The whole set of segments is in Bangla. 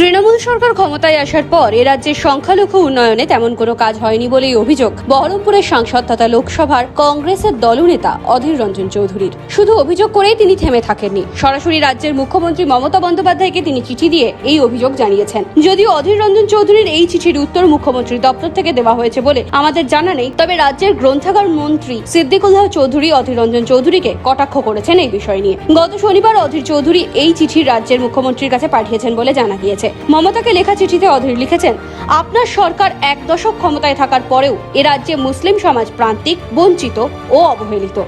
তৃণমূল সরকার ক্ষমতায় আসার পর এ রাজ্যের সংখ্যালঘু উন্নয়নে তেমন কোনো কাজ হয়নি বলেই অভিযোগ বহরমপুরের সাংসদ তথা লোকসভার কংগ্রেসের দলনেতা অধীর রঞ্জন চৌধুরীর। শুধু অভিযোগ করেই তিনি থেমে থাকেননি। সরাসরি রাজ্যের মুখ্যমন্ত্রী মমতা বন্দ্যোপাধ্যায়কে তিনি চিঠি দিয়ে এই অভিযোগ জানিয়েছেন। যদিও অধীর রঞ্জন চৌধুরীর এই চিঠির উত্তর মুখ্যমন্ত্রীর দপ্তর থেকে দেওয়া হয়েছে বলে আমাদের জানা নেই। তবে রাজ্যের গ্রন্থাগার মন্ত্রী সিদ্দিকুল্লাহ চৌধুরী অধীর রঞ্জন চৌধুরীকে কটাক্ষ করেছেন এই বিষয় নিয়ে। গত শনিবার অধীর চৌধুরী এই চিঠি রাজ্যের মুখ্যমন্ত্রীর কাছে পাঠিয়েছেন বলে জানা গিয়েছে। মমতাকে লেখা চিঠিতে অধীর লিখেছেন, আপনার সরকার এক দশক ক্ষমতায় থাকার পরেও এ রাজ্যে মুসলিম সমাজ প্রান্তিক, বঞ্চিত ও অবহেলিত।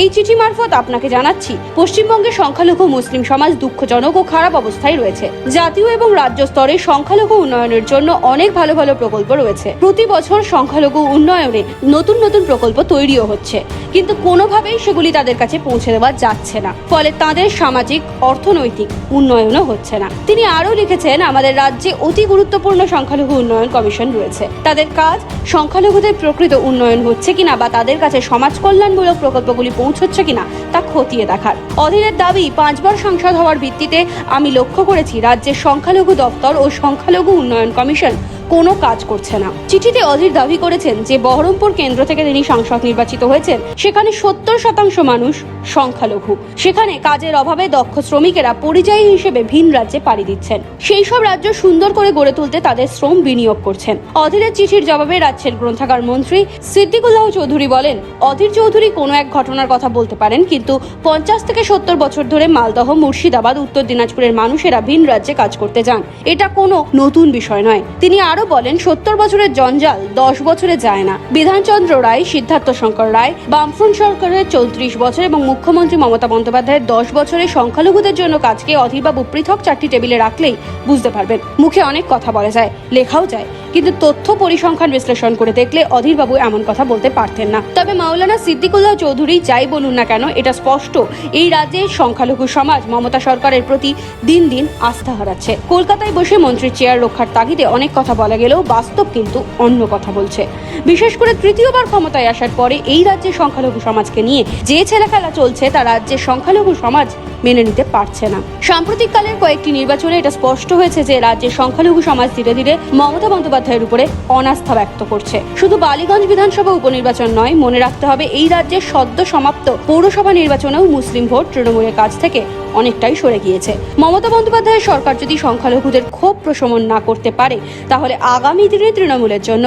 এই চিঠি মারফত আপনাকে জানাচ্ছি পশ্চিমবঙ্গের সংখ্যালঘু মুসলিম সমাজ দুঃখজনক ও খারাপ অবস্থায় রয়েছে। জাতীয় এবং রাজ্য স্তরে সংখ্যালঘু উন্নয়নের জন্য অনেক ভালো ভালো প্রকল্প রয়েছে। প্রতি বছর সংখ্যালঘু উন্নয়নে নতুন নতুন প্রকল্প তৈরিও হচ্ছে। কিন্তু কোনোভাবেই সেগুলি তাদের কাছে পৌঁছে দেওয়া যাচ্ছে না। ফলে তাদের সামাজিক, অর্থনৈতিক উন্নয়নও হচ্ছে না। তিনি আরও লিখেছেন আমাদের রাজ্যে অতি গুরুত্বপূর্ণ সংখ্যালঘু উন্নয়ন কমিশন রয়েছে। তাদের কাজ সংখ্যালঘুদের প্রকৃত উন্নয়ন হচ্ছে কিনা বা তাদের কাছে সমাজ কল্যাণমূলক প্রকল্পগুলি পৌঁছচ্ছে কিনা তা খতিয়ে দেখার। অধীরের দাবি, পাঁচবার সাংসদ হওয়ার ভিত্তিতে আমি লক্ষ্য করেছি রাজ্যের সংখ্যালঘু দপ্তর ও সংখ্যালঘু উন্নয়ন কমিশন কোনো কাজ করছে না। চিঠিতে অধীর দাবি করেছেন যে বহরমপুর কেন্দ্র থেকে তিনি সাংসদ নির্বাচিত হয়েছেন। সেখানে সত্তর শতাংশ মানুষ সংখ্যালঘু। সেখানে কাজের অভাবে দক্ষ শ্রমিকেরা পরিযায়ী হিসেবে ভিন রাজ্যে পাড়ি দিচ্ছেন। সেই সব রাজ্য সুন্দর করে গড়ে তুলতে তাদের শ্রম বিনিয়োগ করছেন। অধীরের চিঠির জবাবে রাজ্যের গ্রন্থাগার মন্ত্রী সিদ্দিকুল্লাহ চৌধুরী বলেন, অধীর চৌধুরী কোনো এক ঘটনার কথা বলতে পারেন, কিন্তু পঞ্চাশ থেকে সত্তর বছর ধরে মালদহ, মুর্শিদাবাদ, উত্তর দিনাজপুরের মানুষেরা ভিন রাজ্যে কাজ করতে যান। এটা কোনো নতুন বিষয় নয়। তিনি আরও বলেন, সত্তর বছরের জঞ্জাল দশ বছরে যায় না। বিধানচন্দ্র রায়, সিদ্ধার্থ শঙ্কর রায়, বামফ্রন্ট সরকারের চৌত্রিশ বছর এবং মুখ্যমন্ত্রী মমতা বন্দ্যোপাধ্যায়ের দশ বছরের সংখ্যালঘুদের জন্য কাজকে অধীরবাবু পৃথক চারটি টেবিলে রাখলেই বুঝতে পারবেন। মুখে অনেক কথা বলা যায়, লেখাও যায়। কিন্তু তথ্য পরিসংখ্যান বিশ্লেষণ করে দেখলে অধীরবাবু এমন কথা বলতে পারতেন না। তবে মাওলানা সিদ্দিকুল্লাহ চৌধুরী যাই বলুন না কেন, এটা স্পষ্ট। এই রাজ্যের সংখ্যালঘু সমাজ মমতা সরকারের প্রতি দিন দিন আস্থা হারাচ্ছে। কলকাতায় বসে মন্ত্রীর চেয়ার রক্ষার তাগিদে অনেক কথা বলা গেলেও বাস্তব কিন্তু অন্য কথা বলছে। বিশেষ করে তৃতীয়বার ক্ষমতায় আসার পরে এই রাজ্যের সংখ্যালঘু সমাজকে নিয়ে যে ছেলেখেলা চলছে, তা রাজ্যের সংখ্যালঘু সমাজ মেনে নিতে পারছে না। সাম্প্রতিককালের কয়েকটি নির্বাচনে এটা স্পষ্ট হয়েছে যে রাজ্যের সংখ্যালঘু সমাজ ধীরে ধীরে মমতা বন্দ্যোপাধ্যায়ের উপরে অনাস্থা ব্যক্ত করছে। শুধু বালিগঞ্জ বিধানসভা উপনির্বাচন নয়, মনে রাখতে হবে এই রাজ্যের সদ্য সমাপ্ত পৌরসভা নির্বাচনেও মুসলিম ভোট তৃণমূলের কাছ থেকে অনেকটাই সরে গিয়েছে। মমতা বন্দ্যোপাধ্যায়ের সরকার যদি সংখ্যালঘুদের ক্ষোভ প্রশমন না করতে পারে, তাহলে আগামী দিনে তৃণমূলের জন্য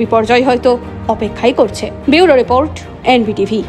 বিপর্যয় হয়তো অপেক্ষাই করছে। Bureau report, NBTV.